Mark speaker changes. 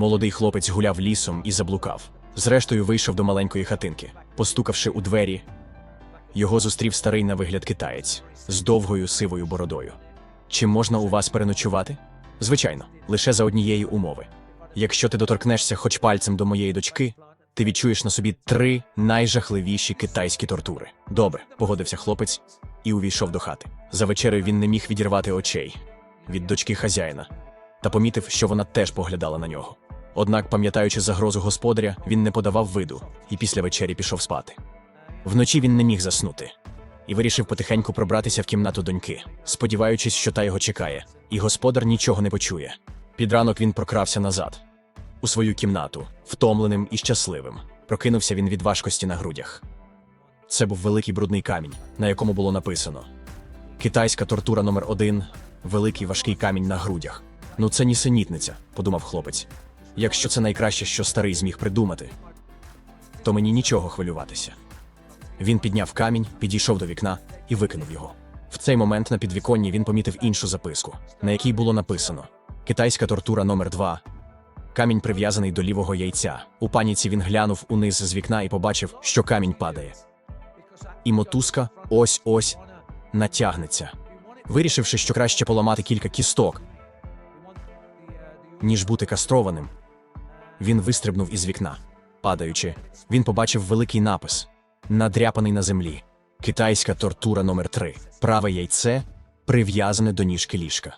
Speaker 1: Молодий хлопець гуляв лісом і заблукав. Зрештою вийшов до маленької хатинки. Постукавши у двері, його зустрів старий на вигляд китаєць з довгою сивою бородою. Чи можна у вас переночувати? Звичайно, лише за однієї умови. Якщо ти доторкнешся хоч пальцем до моєї дочки, ти відчуєш на собі три найжахливіші китайські тортури. Добре, погодився хлопець і увійшов до хати. За вечерею він не міг відірвати очей від дочки хазяїна та помітив, що вона теж поглядала на нього. Однак, пам'ятаючи загрозу господаря, він не подавав виду і після вечері пішов спати. Вночі він не міг заснути і вирішив потихеньку пробратися в кімнату доньки, сподіваючись, що та його чекає, і господар нічого не почує. Під ранок він прокрався назад, у свою кімнату, втомленим і щасливим. Прокинувся він від важкості на грудях. Це був великий брудний камінь, на якому було написано: Китайська тортура номер один великий важкий камінь на грудях. Ну це нісенітниця, подумав хлопець. Якщо це найкраще, що старий зміг придумати, то мені нічого хвилюватися. Він підняв камінь, підійшов до вікна і викинув його. В цей момент на підвіконні він помітив іншу записку, на якій було написано: Китайська тортура номер 2 Камінь прив'язаний до лівого яйця. У паніці він глянув униз з вікна і побачив, що камінь падає. І мотузка ось ось натягнеться. Вирішивши, що краще поламати кілька кісток, ніж бути кастрованим, він вистрибнув із вікна. Падаючи, він побачив великий напис, надряпаний на землі. Китайська тортура номер 3 Праве яйце прив'язане до ніжки ліжка.